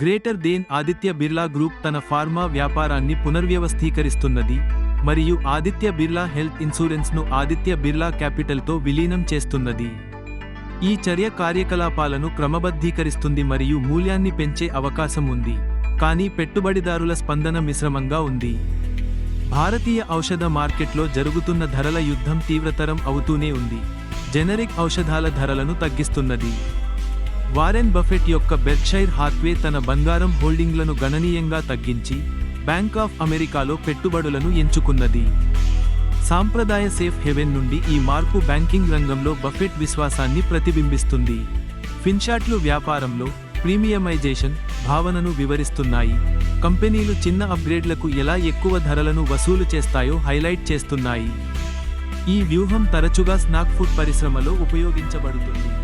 Greater than Aditya Birla group తన pharma వ్యాపారాన్ని పునర్వ్యవస్థీకరిస్తున్నది మరియు ఆదిత్య బిర్లా హెల్త్ ఇన్సూరెన్స్ను ఆదిత్య బిర్లా క్యాపిటల్తో విలీనం చేస్తున్నది. ఈ చర్య కార్యకలాపాలను క్రమబద్ధీకరిస్తుంది మరియు మూల్యాన్ని పెంచే అవకాశం ఉంది కానీ పెట్టుబడిదారుల స్పందన మిశ్రమంగా ఉంది. భారతీయ ఔషధ మార్కెట్లో జరుగుతున్న ధరల యుద్ధం తీవ్రతరం అవుతూనే ఉంది. జెనరిక్ ఔషధాల ధరలను తగ్గిస్తున్నది. వారెన్ బఫెట్ యొక్క బెర్క్షైర్ హాత్వే తన బంగారం హోల్డింగ్లను గణనీయంగా తగ్గించి బ్యాంక్ ఆఫ్ అమెరికాలో పెట్టుబడులను ఎంచుకున్నది. సాంప్రదాయ సేఫ్ హెవెన్ నుండి ఈ మార్పు బ్యాంకింగ్ రంగంలో బఫెట్ విశ్వాసాన్ని ప్రతిబింబిస్తుంది. ఫిన్షాట్లు వ్యాపారంలో ప్రీమియమైజేషన్ భావనను వివరిస్తున్నాయి. కంపెనీలు చిన్న అప్గ్రేడ్లకు ఎలా ఎక్కువ ధరలను వసూలు చేస్తాయో హైలైట్ చేస్తున్నాయి. ఈ వ్యూహం తరచుగా స్నాక్ ఫుడ్ పరిశ్రమలో ఉపయోగించబడుతుంది.